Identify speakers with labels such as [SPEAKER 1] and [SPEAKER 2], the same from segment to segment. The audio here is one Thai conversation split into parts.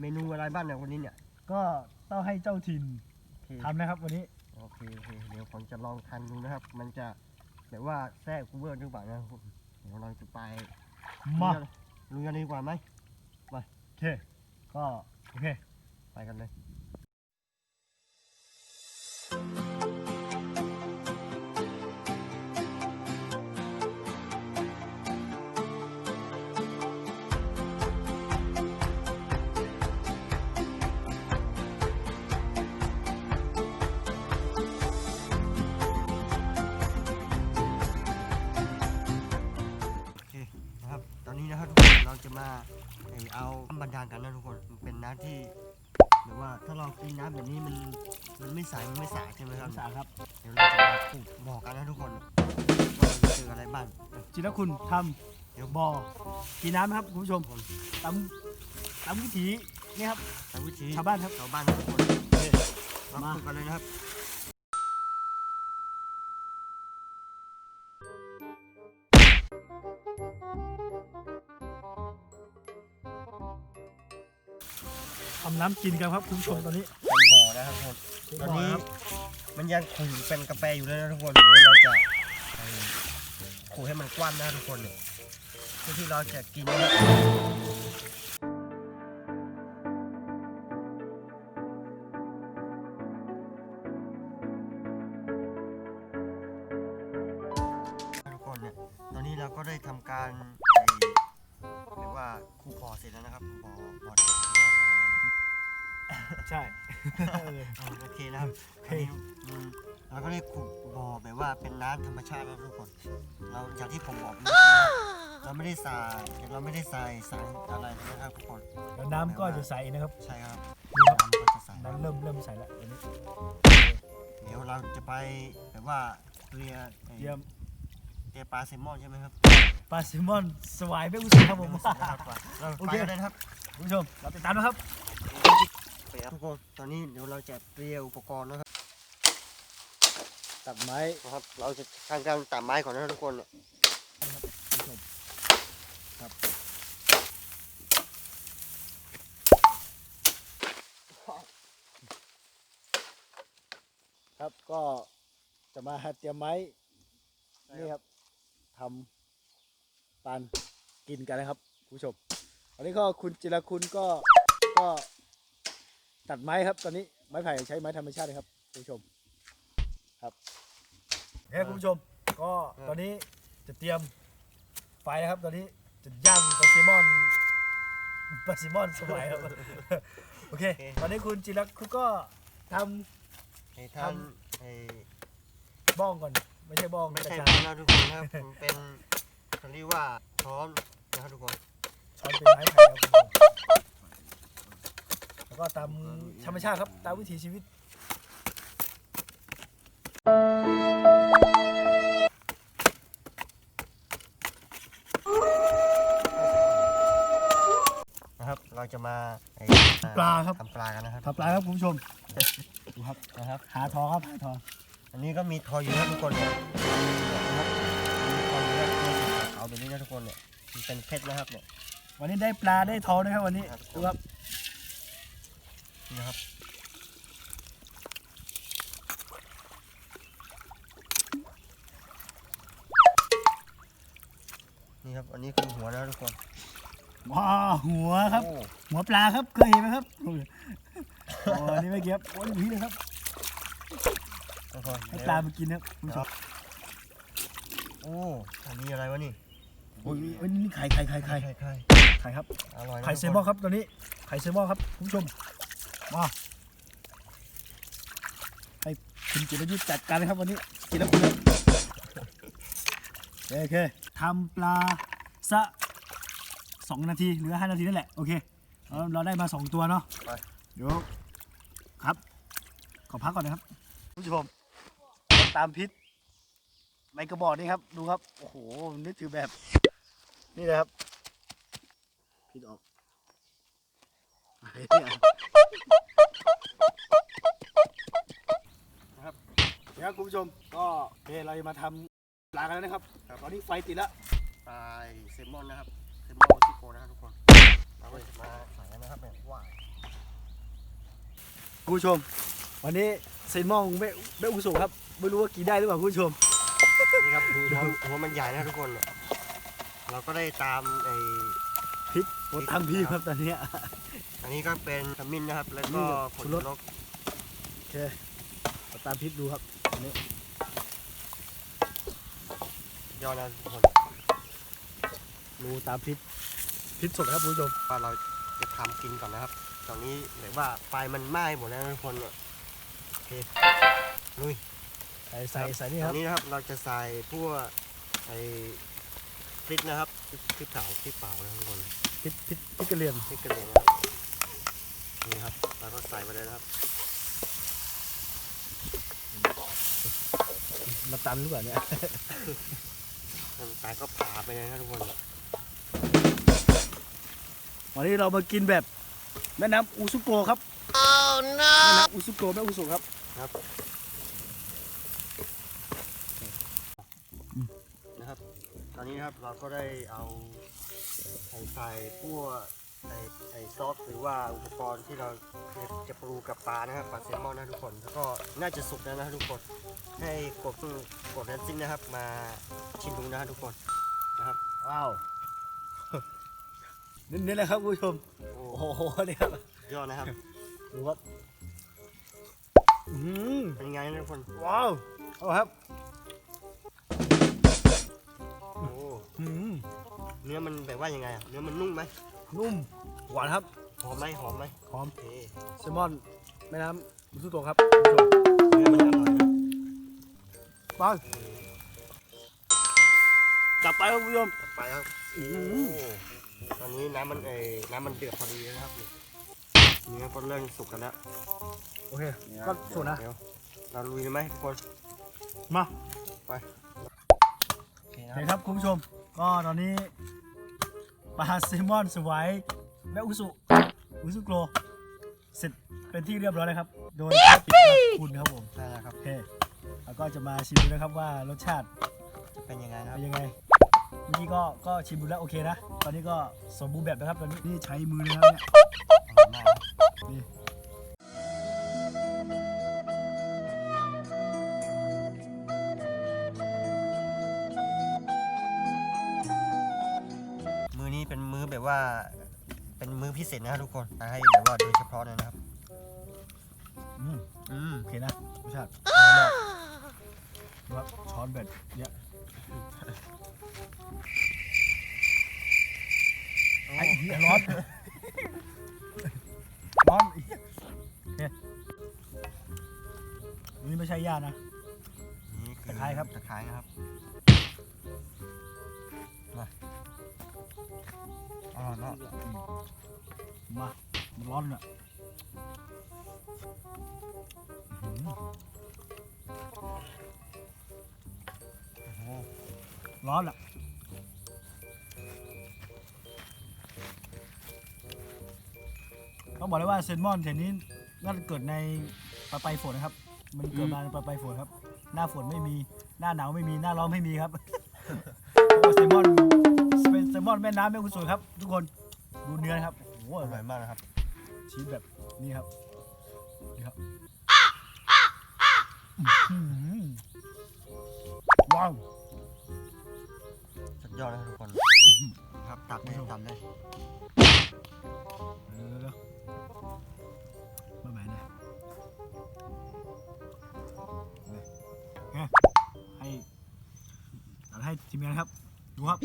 [SPEAKER 1] เมนูอะไรบ้างเนี่ยวันนี้เนี่ย
[SPEAKER 2] ก็ต้องให้เจ้าถิ่น
[SPEAKER 1] โอเค
[SPEAKER 2] ทำนะครับวันนี้
[SPEAKER 1] โอเคโอเคเดี๋ยวผมจะลองทำดูนะครับ มันจะแบบว่าแทรกคูเวอร์หรือเปล่านะครับผมเดี๋ยวเราจะไป
[SPEAKER 2] มา
[SPEAKER 1] ลุยกันดีกว่าไหม
[SPEAKER 2] โอเค ก็โอเค
[SPEAKER 1] ไปกันเลยโอ มาเอ่อเอาน้ำบันดาลกันนะทุกคนมันเป็นน้ำที่แบบว่าถ้าเรากินน้ำแบบนี้มันมันไม่ใสมันไม่สะอาดใช่ไหมครับ
[SPEAKER 2] สาครับ
[SPEAKER 1] เดี๋ยวเราจะมาปลูกบอกกันนะทุกคนว่าเราจะเจออะไรบ้าง
[SPEAKER 2] จิรคุณท
[SPEAKER 1] เดี๋ยวำ
[SPEAKER 2] บ่อกินน้ำนะครับคุณผู้ชม
[SPEAKER 1] ทุกคน
[SPEAKER 2] ตามตามวิถีนี่ครับ
[SPEAKER 1] ทำวิธี
[SPEAKER 2] ชาวบ้านครับ
[SPEAKER 1] ชาวบ้านนะทุกคนเรา
[SPEAKER 2] มา
[SPEAKER 1] ปลูกกันเลยนะครับ
[SPEAKER 2] ทำน้ำกินกันครับคุณผู้ชมตอนนี้
[SPEAKER 1] เป็นบ่อนะครับทุกคนตอนนี้
[SPEAKER 2] ครับ
[SPEAKER 1] มันยังขุ่นเป็นกาแฟอยู่เลยนะทุกคนเดี๋ยวเราจะไปขูดให้มันกว้านนะทุกคนเนี่ยเพื่อที่เราจะกินนะครับทุกคนเนี่ยตอนนี้เราก็ได้ทำการไอ้เรียกว่าคูพอเสร็จแล้วนะครับพอพอ เสร็จแล้วนะครับ
[SPEAKER 2] ใช่
[SPEAKER 1] อ่าโอเคนะครับ
[SPEAKER 2] โอเค
[SPEAKER 1] อันนี้อืมเราก็ได้ขุดบ่อแบบว่าเป็นน้ำธรรมชาติแล้วทุกคน เราอย่างที่ผมบอกเมื่อกี้นะเราไม่ได้ใส่เราไม่ได้ใส่สารอะไรเลยนะครับทุกคน
[SPEAKER 2] แล้วน้ำก็จะใสนะครับ
[SPEAKER 1] ใช่ครับ
[SPEAKER 2] ดูครับ
[SPEAKER 1] น้ำก็จะใส่
[SPEAKER 2] น้ำเริ่มเริ่มใสแล้วตอนนี้
[SPEAKER 1] เดี๋ยวเราจะไปแบบว่าเตรียไอ้
[SPEAKER 2] เยี่ยม
[SPEAKER 1] เตรียปลาแซลมอนใช่ไหมครับ
[SPEAKER 2] ปลาแซลมอนสวายไม่อุตส่าห์ครับผม
[SPEAKER 1] เรา
[SPEAKER 2] โอ
[SPEAKER 1] ไป
[SPEAKER 2] เค
[SPEAKER 1] กันเลยนะครับ
[SPEAKER 2] คุณผู้ชมเราติดตามนะครับ
[SPEAKER 1] ทุกคนตอนนี้เดี๋ยวเราจะเตรียมอุปกรณ์นะครับ
[SPEAKER 2] ตัดไม้
[SPEAKER 1] นะครับ เราจะทางการตัดไม้ก่อนนะทุกคน
[SPEAKER 2] คุณผู้ชมครับครับก็จะมาเตรียมไม้นี่ครับทำปานกินกันนะครับคุณผู้ชมอันนี้ก็คุณจิรคุณก็ก็ ตัดไม้ครับ ตอนนี้ไม้ไผ่ใช้ไม้ธรรมชาตินะครับคุณผู้ชมครับโอเคคุณผู้ชม ก็ตอนนี้จะเตรียมไฟนะครับ ตอนนี้จะย่างปลาซิมอนปลาซิมอนสมัยครับโอเค ตอนนี้คุณจิรคุณก็ท
[SPEAKER 1] ให้ท่านไอ้ำ
[SPEAKER 2] บ้องก่อน ไม่ใช่บ้อง
[SPEAKER 1] ไม่ใช่
[SPEAKER 2] กระ
[SPEAKER 1] บ้า
[SPEAKER 2] ชาน
[SPEAKER 1] นะทุกคนนะครับ มันเป็นเขาเรียกว่าช้อนนะครับทุกคน
[SPEAKER 2] ช้อนเป็นไม้ไผ่ครับคุณผู้ชม แล้วก็ตามธรรมชาติครับตามวิถีชีวิต
[SPEAKER 1] นะครับ เราจะมาไอ้
[SPEAKER 2] ปลาครับ
[SPEAKER 1] ทำปลากันนะครับ
[SPEAKER 2] ทำปลาครับคุณผู้ชมดูครับ
[SPEAKER 1] นะครับ
[SPEAKER 2] หาทองครับหาทอง
[SPEAKER 1] อันนี้ก็มีทอยอยู่นะทุกคนเนี่ยนะครับมีทอยอยู่นะตัวสีขาวแบบนี้นะทุกคนเนี่ยมันเป็นเพชรนะครับเนี่ย
[SPEAKER 2] วันนี้ได้ปลาได้ทองนะครับวันนี้
[SPEAKER 1] ครับ
[SPEAKER 2] ดูครับ
[SPEAKER 1] นี่นะครับนี่ครับ อันนี้คือหัวนะทุกคน
[SPEAKER 2] ว้าหัวครับ
[SPEAKER 1] โอ้
[SPEAKER 2] หัวปลาครับเคยเห็นไหมครับโอ้ยโอ้นี่ไม่เก็บโอ้ยอย่างนี้เลยครับ
[SPEAKER 1] ทุกคน
[SPEAKER 2] ให้ปลามากินนะครับคุณผู้ชม
[SPEAKER 1] โอ้อันนี้อะไรวะนี่
[SPEAKER 2] โอ้ยโอ้ยนี่ไข่ไข่ไข่ไข่
[SPEAKER 1] ไข่ไข่
[SPEAKER 2] ไข่ครับ
[SPEAKER 1] อร่อยนะ
[SPEAKER 2] ไข่เซลมอนครับตัวนี้ไข่เซลมอนครับคุณผู้ชม มาให้คุณจิรยุทธ์จัดการเลยครับวันนี้กินแล้วคุณครับโอเคโอเคทำปลาสะสองนาทีหรือห้านาทีนั่นแหละโอเคเราเราได้มาสองตัวเนาะ
[SPEAKER 1] ไป
[SPEAKER 2] เดี๋ยวครับ ขอพักก่อนนะครับคุณผู้ชมตามพิษในกระบอกนี่ครับ ดูครับ โอ้โหนึกถึงแบบ นี่นะครับพิษออก นะครับเดี๋ยวคุณผู้ชมก็โอเคเราจะมาทำปลากันแล้วนะครับตอนนี้ไฟติดแล้ว
[SPEAKER 1] ปลาเซลมอนนะครับเซลมอนซิโกนะครับทุกคนเราเราก็จะมาใส่กันนะครับแบบว่า
[SPEAKER 2] คุณผู้ชม วันนี้เซนมองไม่ไม่อุสุครับ ไม่รู้ว่ากินได้หรือเปล่าคุณผู้ชม
[SPEAKER 1] นี่ครับหัวหัวมันใหญ่นะทุกคนเนี่ยเราก็ได้ตามไอ้
[SPEAKER 2] พ ริกหมดทั้งพี่ครับตอนเนี้ย
[SPEAKER 1] อันนี้ก็เป็นขมิ้นนะครับ แล้ว
[SPEAKER 2] นี่
[SPEAKER 1] ก็
[SPEAKER 2] ครับ
[SPEAKER 1] ผล
[SPEAKER 2] ชูรส
[SPEAKER 1] นก
[SPEAKER 2] โอเคเอาตามพริกดูครับอันนี้
[SPEAKER 1] ยอดนะทุกคน
[SPEAKER 2] ดูตามพริกพริกสดครับคุณผู้ชม
[SPEAKER 1] ว่าเราจะทำกินก่อนนะครับ ตอนนี้แบบว่าไฟมันไหม้หมดแล้วนะทุกคนเนี่ยโอเคลุย
[SPEAKER 2] ใส่ใส่ใส่นี่
[SPEAKER 1] ต
[SPEAKER 2] ค
[SPEAKER 1] อ
[SPEAKER 2] รับ
[SPEAKER 1] นนี้นะครับเราจะใส่พวกไอ้พริกนะครับพริกพริกเผาพริกเผานะครับทุกคน
[SPEAKER 2] พ ริกพริกพริกกระเหรี่ยง
[SPEAKER 1] พริกกระเทียมนะครับนี่ครับเราก็ใส่ไปเลยนะครับ
[SPEAKER 2] มาตันหรือเปล่าเนี่ย
[SPEAKER 1] น้ำตาลก็ผ่าไปเลยนะทุกคน
[SPEAKER 2] วันนี้เรามากินแบบแม่น้ำอุซุโกครับ
[SPEAKER 3] Oh
[SPEAKER 2] แม่
[SPEAKER 3] no!
[SPEAKER 2] น้ำอุซุโกแม่อุสุครับ
[SPEAKER 1] นะครับ ตอนนี้นะครับเราก็ได้เอา ใส่ใส่พวกไอ้ไอ้ซอสหรือว่าอุปกรณ์ที่เราจะจะปรุงกับปลานะครับปลาแซลมอนนะทุกคน แล้วก็น่าจะสุกแล้วนะทุกคน ให้กดกดนั้นสิ้นนะครับ มาชิมดูนะทุกคนนะครับ
[SPEAKER 2] ว้าวเน้นๆเลยครับคุณผู้ชม
[SPEAKER 1] โอ้
[SPEAKER 2] โอ้โหเนี่ยครับ
[SPEAKER 1] ยอดนะครับ
[SPEAKER 2] ดูครับอืม
[SPEAKER 1] เป็นไงนะทุกคน
[SPEAKER 2] ว้าวเอาครับ
[SPEAKER 1] โอ้
[SPEAKER 2] อืม
[SPEAKER 1] เนื้อมันแบบว่ายังไงอะเนื้อมันนุ่มไหม
[SPEAKER 2] นุ่มหวานครับ
[SPEAKER 1] หอมไหมหอมไหม
[SPEAKER 2] หอม
[SPEAKER 1] โอเค
[SPEAKER 2] แซลมอนแม่น้ำอุซุโกครับคุณผู้ชม
[SPEAKER 1] เนื้อมันอร่อยนะ
[SPEAKER 2] ไปจับไปครับคุณผู้ชม
[SPEAKER 1] ไปครับ
[SPEAKER 2] อื
[SPEAKER 1] โอ้
[SPEAKER 2] ม
[SPEAKER 1] ตอนนี้น้ำมันเอยน้ำมันเดือดพอดีแล้วนะครับเนื้อก็เริ่มสุกกันแล้ว
[SPEAKER 2] โอเคก็ส่วนนะ
[SPEAKER 1] เดี๋ยวเราลุยเลยไหมทุกคน
[SPEAKER 2] มา
[SPEAKER 1] โอเคนะ
[SPEAKER 2] โอเค
[SPEAKER 1] ค
[SPEAKER 2] ครับรับคุณผู้ชม ก็ตอนนี้ปลาแซลมอนสวายแม่อุสุอุซุโกเสร็จเป็นที่เรียบร้อยแล้วครับ โดยปิดคุณครับผม
[SPEAKER 1] ได้แล้วครับ
[SPEAKER 2] โอเคแล้วก็จะมาชิมดูนะครับว่ารสชาติ
[SPEAKER 1] จะเป็นยังไงนะค
[SPEAKER 2] เป็
[SPEAKER 1] รับ
[SPEAKER 2] นยังไงเมื่อกี้ก็ก็ชิมดูแล้วโอเคนะ ตอนนี้ก็สมบูรณ์แบบนะครับตอนนี้นี่ใช้มือเลยนะครับเนี่ย
[SPEAKER 1] อร่อยมากครับ
[SPEAKER 2] นี่
[SPEAKER 1] อนี้เป็นมือแบบว่าเป็นมือพิเศษนะครับทุกคนให้แบบว่าโดยเฉพาะเลยนะครับ
[SPEAKER 2] อืม
[SPEAKER 1] อืม
[SPEAKER 2] โอเคนะรสชาติ
[SPEAKER 1] อร่อยมาก
[SPEAKER 2] ดูครับช้อนแบบเนี้ย
[SPEAKER 1] โอ้
[SPEAKER 2] ไอ้เหี้ยร้อน ร้อนไอ้เหี้ยโอเคอันนี่ไม่ใช่ย่านะ
[SPEAKER 1] นี่อ
[SPEAKER 2] ตะไคร้ครับ
[SPEAKER 1] ตะไคร้นะครับ มา อร่อยมาก
[SPEAKER 2] มามันร้อนอะอื้อหือ
[SPEAKER 1] โอ้โห
[SPEAKER 2] ร้อนอะต้องบอกเลยว่าเซนมอนเทนนี้น่าจะเกิดในปลายปลายฝนนะครับ มันเกิดมาในปลายปลายฝนครับ หน้าฝนไม่มี หน้าหนาวไม่มี หน้าร้อนไม่มีครับเพราะว่าเซลมอนเป็นเซล มอนแม่น้ำแม่คุณสวยครับ ทุกคนดูเนื้อนะครับโอ้โห
[SPEAKER 1] อร่อยมากนะครับ
[SPEAKER 2] ชีสแบบนี้ครับนี่ครับอื้อหือว้าว
[SPEAKER 1] สุดยอดนะครับทุกคนครับตัดเลยตัดเลย
[SPEAKER 2] เดี๋ยวเดี๋ยวเดี๋ยวมาใหม่นะไงให้ตัดให้ทีมงานครับ ดูครับ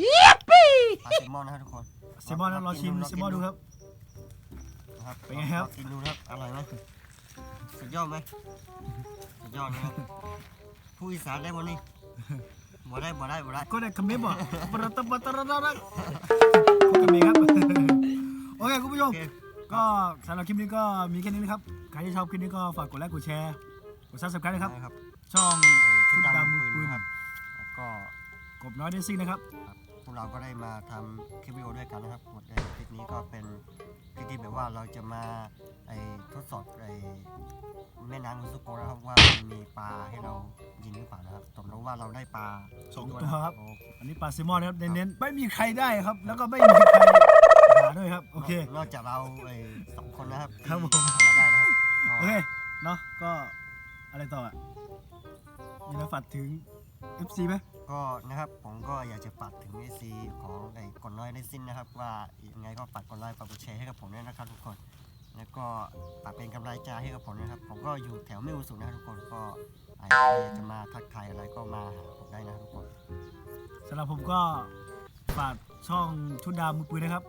[SPEAKER 1] ปลาแซลมอนนะครับทุกคน
[SPEAKER 2] เซลมอนนะรอชิม
[SPEAKER 1] ลอง
[SPEAKER 2] เซลมอนดูครับ
[SPEAKER 1] นะครับ
[SPEAKER 2] เป็นไงครับ
[SPEAKER 1] ลอกินดูนะครับอร่อยไหมสุดยอดไหมสุดยอดนะครับผู้อีสานได้หมดนี่บ่ได้บ่ได้บ่ได้
[SPEAKER 2] ก็ได้คอมเมนต์บอกปรตปตรตรักพบกันเองครับโอเคคุณผู้ช
[SPEAKER 1] โอ
[SPEAKER 2] ม
[SPEAKER 1] เค
[SPEAKER 2] ก็สำหรับคลิปนี้ก็มีแค่นี้นะครับใครที่ชอบคลิปนี้ก็ฝากกดไลค์กดแชร์กดซับสไครต์นะครับ
[SPEAKER 1] ได้ครับ
[SPEAKER 2] ช่อง
[SPEAKER 1] ชุ
[SPEAKER 2] ชุ
[SPEAKER 1] ด
[SPEAKER 2] ด
[SPEAKER 1] ดำ
[SPEAKER 2] ดำ
[SPEAKER 1] มื
[SPEAKER 2] มื
[SPEAKER 1] อ
[SPEAKER 2] อ
[SPEAKER 1] ปื
[SPEAKER 2] ปื
[SPEAKER 1] น
[SPEAKER 2] น
[SPEAKER 1] ครับแล้วก็
[SPEAKER 2] กบน้อยเดซิ่งนะครับ
[SPEAKER 1] พ วกเราก็ได้มาทำคลิปวิดีโอด้วยกันนะครับหมดในคลิปนี้ก็เป็นคลิปที่แบบว่าเราจะมาไอ้ทดสอบไอ้แม่น้ำมุสุโกะนะครับว่ามันมีปลาให้เรายิงหรือเปล่านะครับตกลงว่าเราได้ปลา
[SPEAKER 2] สอง
[SPEAKER 1] ด้วย
[SPEAKER 2] ตัว
[SPEAKER 1] นะครับ โอ้
[SPEAKER 2] อันนี้ปลาแซลมอนนะครับเน้นๆไม่มีใครได้ครับ แล้วก็ไม่มีใครหาด้วยครับโอเค
[SPEAKER 1] นอกจากเราไอ้สองคนนะครับ
[SPEAKER 2] ครับผม
[SPEAKER 1] ที่ทำมาได้นะครับก็
[SPEAKER 2] โอเคเนาะก็อะไรต่ออะมีอะไรฝากถึง FC ไหม
[SPEAKER 1] ก็นะครับผมก็อยากจะฝากถึงไอซีของไอ้กดน้อยได้สิ้นนะครับ ว่ายังไงก็ฝากกดไลค์ฝากกดแชร์ให้กับผมด้วยนะครับทุกคน แล้วก็ฝากเป็นกำลังใจให้กับผมนะครับ ผมก็อยู่แถวไม่อุสุนะครับทุกคนก็ใครอยากจะมาทักทายอะไรก็มาหาผมได้นะครับทุกคน
[SPEAKER 2] สำหรับผมก็ฝากช่องชุดดาวมือปืนนะครับ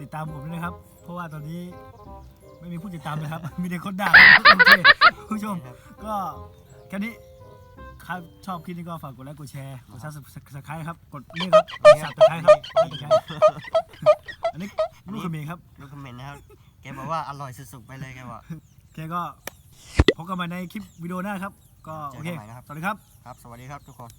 [SPEAKER 2] ติดตามผมด้วยนะครับ เพราะว่าตอนนี้ไม่มีผู้ติดตามเลยครับ มีแต่คนด่าครับโอเคคุณผู้ชม
[SPEAKER 1] ครับ
[SPEAKER 2] ก็แค่นี้ ครับชอบคลิปนี้ก็ฝากกดไลค์กดแชร์กดซับสไครต์ครับกดนี่ครับกดสับตะไคร้ครับสับตะไคร้อันนี้ลูกเขมรครับ
[SPEAKER 1] ลูกคอมเมนต์นะครับแกบอกว่าอร่อยสุดๆไปเลยแกบอก
[SPEAKER 2] แกก็พบกันใหม่ในคลิปวิดีโอหน้าครับ ก็โอเค
[SPEAKER 1] เจอกันใหม่นะครับ
[SPEAKER 2] สวัสดีครับ
[SPEAKER 1] ครับ สวัสดีครับทุกคน